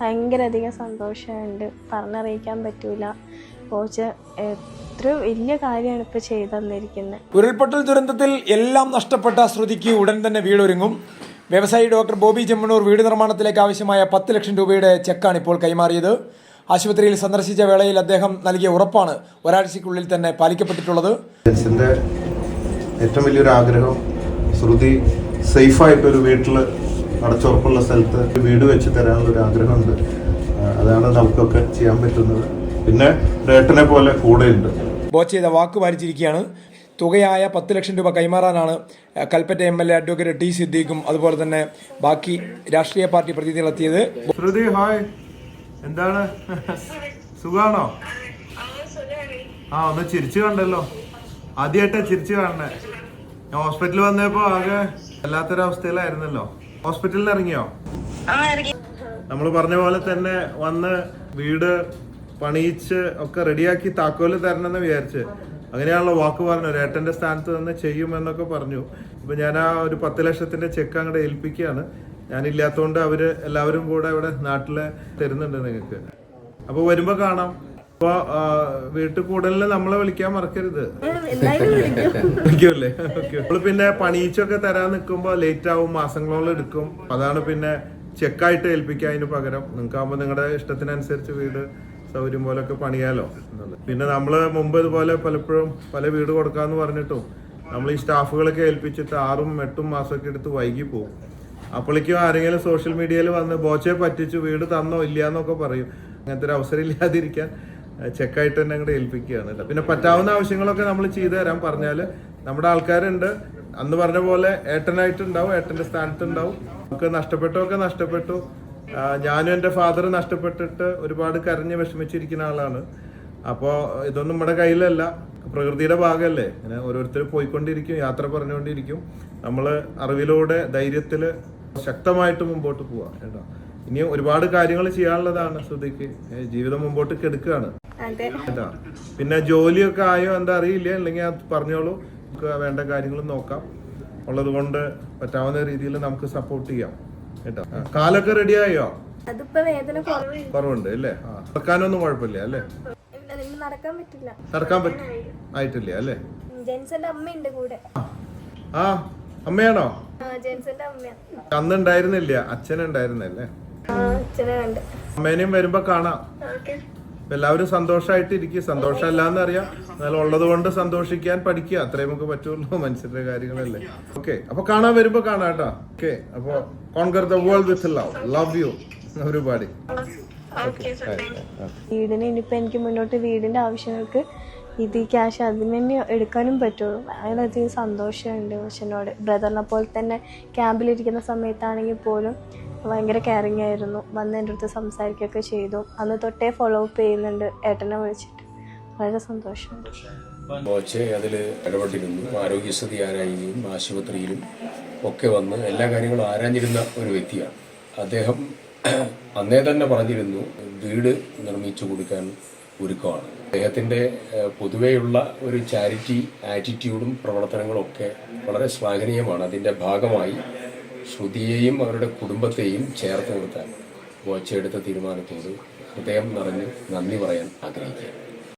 ഭയങ്കര അധികം സന്തോഷമുണ്ട്. പറഞ്ഞറിയിക്കാൻ പറ്റൂല. കോച്ച് എത്ര വലിയ കാര്യമാണ് ഇപ്പോൾ ചെയ്തു തന്നിരിക്കുന്നത് ഉരുൾപൊട്ടൽ ദുരന്തത്തിൽ എല്ലാം നഷ്ടപ്പെട്ട ശ്രുതിക്ക് ഉടൻ തന്നെ വീടൊരുങ്ങും. വ്യവസായി ഡോക്ടർ ബോബി ജമ്മണൂർ വീട് നിർമ്മാണത്തിലേക്ക് ആവശ്യമായ പത്ത് ലക്ഷം രൂപയുടെ ചെക്കാണ് ഇപ്പോൾ കൈമാറിയത്. ആശുപത്രിയിൽ സന്ദർശിച്ച വേളയിൽ അദ്ദേഹം നൽകിയ ഉറപ്പാണ് ഒരാഴ്ചയ്ക്കുള്ളിൽ തന്നെ പാലിക്കപ്പെട്ടിട്ടുള്ളത്. ഏറ്റവും വലിയൊരു ആഗ്രഹം ശ്രുതി സേഫായിട്ട് ഒരു വീട്ടിൽ അടച്ചുറപ്പുള്ള സ്ഥലത്ത് വീട് വെച്ച് തരാനുള്ള ഒരു ആഗ്രഹമുണ്ട്. അതാണ് നമുക്കൊക്കെ ചെയ്യാൻ പറ്റുന്നത്. പിന്നെ ഏട്ടനെ പോലെ കൂടെയുണ്ട്. ബോച്ച് ചെയ്ത വാക്ക് പാലിച്ചിരിക്കുകയാണ് തുകയായ പത്ത് ലക്ഷം രൂപ കൈമാറാനാണ് Kalpetta M L A advocate T സിദ്ദീഖും അതുപോലെ തന്നെ ബാക്കി രാഷ്ട്രീയ പാർട്ടി പ്രതിനിധികളെത്തിയത് ശ്രുതി ഹായ്. എന്താണ്? സുഖാണോ? ആ ഒന്ന് ചിരിച്ചു കണ്ടല്ലോ. ആദ്യമായിട്ടാ ചിരിച്ചു കാണണേ ഞാൻ ഹോസ്പിറ്റലിൽ വന്നപ്പോ ആകെ വല്ലാത്തൊരവസ്ഥയിലായിരുന്നല്ലോ. ഹോസ്പിറ്റലിൽ ഇറങ്ങിയോ? നമ്മൾ പറഞ്ഞ പോലെ തന്നെ വന്ന് വീട് പണിയിച്ച് ഒക്കെ റെഡിയാക്കി താക്കോൽ തരണമെന്ന് വിചാരിച്ച്. അങ്ങനെയാണല്ലോ വാക്ക് പറഞ്ഞു ഒരു ഏട്ടന്റെ സ്ഥാനത്ത് നിന്ന് ചെയ്യുമെന്നൊക്കെ പറഞ്ഞു. ഇപ്പൊ ഞാൻ ആ ഒരു പത്ത് ലക്ഷത്തിന്റെ ചെക്ക് അങ്ങോട്ട് ഏൽപ്പിക്കുകയാണ്. ഞാനില്ലാത്തതുകൊണ്ട് അവർ എല്ലാവരും കൂടെ ഇവിടെ നാട്ടിൽ തരുന്നുണ്ട് നിങ്ങൾക്ക്. അപ്പൊ വരുമ്പോ കാണാം. അപ്പൊ വീട്ടിൽ കൂടുതലും നമ്മളെ വിളിക്കാൻ മറക്കരുത്. വിളിക്കുമല്ലേ നമ്മൾ പിന്നെ പണിയിച്ചൊക്കെ തരാൻ നിൽക്കുമ്പോ ലേറ്റ് ആവും മാസങ്ങളോളം എടുക്കും. അതാണ് പിന്നെ ചെക്കായിട്ട് ഏൽപ്പിക്കുക അതിന് പകരം. നിങ്ങൾക്കാകുമ്പോ നിങ്ങളുടെ ഇഷ്ടത്തിനനുസരിച്ച് വീട് സൗകര്യം പോലൊക്കെ പണിയാലോ. പിന്നെ നമ്മൾ മുമ്പ് ഇതുപോലെ പലപ്പോഴും പല വീട് കൊടുക്കാന്ന് പറഞ്ഞിട്ടും നമ്മൾ ഈ സ്റ്റാഫുകളൊക്കെ ഏൽപ്പിച്ചിട്ട് ആറും എട്ടും മാസമൊക്കെ എടുത്ത് വൈകി പോകും അപ്പോഴേക്കും ആരെങ്കിലും സോഷ്യൽ മീഡിയയിൽ വന്ന് ബോച്ചയെ പറ്റിച്ചു വീട് തന്നോ ഇല്ലയെന്നൊക്കെ പറയും. അങ്ങനത്തെ ഒരു അവസരം ഇല്ലാതിരിക്കാൻ ചെക്കായിട്ട് തന്നെ അങ്ങോട്ട് ഏൽപ്പിക്കുകയാണ് കേട്ടോ പിന്നെ പറ്റാവുന്ന ആവശ്യങ്ങളൊക്കെ നമ്മൾ ചെയ്തു തരാൻ പറഞ്ഞാൽ നമ്മുടെ ആൾക്കാരുണ്ട്. അന്ന് പറഞ്ഞ പോലെ ഏട്ടനായിട്ടുണ്ടാവും ഏട്ടന്റെ സ്ഥാനത്തുണ്ടാവും. നമുക്ക് നഷ്ടപ്പെട്ടൊക്കെ നഷ്ടപ്പെട്ടു. ഞാനും എന്റെ ഫാദർ നഷ്ടപ്പെട്ടിട്ട് ഒരുപാട് കരഞ്ഞ് വിഷമിച്ചിരിക്കുന്ന ആളാണ്. അപ്പോൾ ഇതൊന്നും നമ്മുടെ കയ്യിലല്ല പ്രകൃതിയുടെ ഭാഗമല്ലേ ഇങ്ങനെ ഓരോരുത്തർ പോയിക്കൊണ്ടിരിക്കും യാത്ര പറഞ്ഞുകൊണ്ടിരിക്കും. നമ്മൾ അറിവിലൂടെ ധൈര്യത്തിൽ ശക്തമായിട്ട് മുമ്പോട്ട് പോവാം കേട്ടോ. ഇനി ഒരുപാട് കാര്യങ്ങൾ ചെയ്യാനുള്ളതാണ് ശ്രുതിക്ക്. ജീവിതം മുമ്പോട്ട് കെടുക്കുകയാണ് അതെ. പിന്നെ ജോലിയൊക്കെ ആയോ എന്താ അറിയില്ല. അല്ലെങ്കിൽ പറഞ്ഞോളൂ. നമുക്ക് വേണ്ട കാര്യങ്ങൾ നോക്കാം. ഉള്ളത് കൊണ്ട് പറ്റാവുന്ന രീതിയിൽ നമുക്ക് സപ്പോർട്ട് ചെയ്യാം. കേട്ടോ. കാലൊക്കെ റെഡി ആയോ? കുറവുണ്ട്. അല്ലേ? നടക്കാനൊന്നും കുഴപ്പമില്ല അല്ലേ? നടക്കാൻ പറ്റില്ല. നടക്കാൻ പറ്റും ആയിട്ടില്ല അല്ലേ? ജെൻസന്റെ അമ്മയുണ്ട് കൂടെ. ആ അമ്മയാണോ? അന്ന് ഉണ്ടായിരുന്നില്ല അച്ഛൻ ഉണ്ടായിരുന്നല്ലേ അമ്മേനെയും വരുമ്പോ കാണാം. എല്ലാവരും സന്തോഷമായിട്ട് ഇരിക്കുക സന്തോഷമല്ല എന്നറിയാം എന്നാലും ഉള്ളത് കൊണ്ട് സന്തോഷിക്കാൻ പഠിക്കുക. അത്രേ നമുക്ക് പറ്റുള്ളൂ മനുഷ്യരുടെ കാര്യങ്ങളല്ലേ. ഓക്കെ അപ്പൊ കാണാൻ വരുമ്പോ കാണാം കേട്ടോ. ഓക്കെ അപ്പൊ conquer the world with love love you ഒരുപാട് വീടിന് ഇനിയിപ്പോ എനിക്ക് മുന്നോട്ട് വീടിന്റെ ആവശ്യങ്ങൾക്ക് ഇത് ഈ ക്യാഷ് അതിന് തന്നെ എടുക്കാനും പറ്റുള്ളൂ. വളരെയധികം സന്തോഷമുണ്ട് അച്ഛനോട് ബ്രദറിനെ പോലെ തന്നെ ക്യാമ്പിലിരിക്കുന്ന സമയത്താണെങ്കിൽ പോലും ഭയങ്കര കെയറിങ് ആയിരുന്നു. വന്ന് എന്റെ അടുത്ത് സംസാരിക്കുകയൊക്കെ ചെയ്തു. അന്ന് തൊട്ടേ ഫോളോ അപ്പ് ചെയ്യുന്നുണ്ട് ഏട്ടനെ വിളിച്ചിട്ട്. വളരെ സന്തോഷമുണ്ട്. അതിൽ ഇടപെട്ടിരുന്നു. ആരോഗ്യസ്ഥിതി ആരായുകയും ആശുപത്രിയിലും ഒക്കെ വന്ന് എല്ലാ കാര്യങ്ങളും ആരാഞ്ഞിരുന്ന ഒരു വ്യക്തിയാണ്. അദ്ദേഹം അന്നേ തന്നെ പറഞ്ഞിരുന്നു വീട് നിർമ്മിച്ചു കൊടുക്കാൻ ഒരുക്കമാണ്. അദ്ദേഹത്തിന്റെ പൊതുവെയുള്ള ഒരു ചാരിറ്റി ആറ്റിറ്റ്യൂഡും പ്രവർത്തനങ്ങളും ഒക്കെ വളരെ ശ്ലാഘനീയമാണ്. അതിന്റെ ഭാഗമായി ശ്രുതിയെയും അവരുടെ കുടുംബത്തെയും ചേർത്ത് നിർത്താൻ ബോച്ചെ എടുത്ത തീരുമാനത്തോട് ഹൃദയം നിറഞ്ഞ് നന്ദി പറയാൻ ആഗ്രഹിക്കുക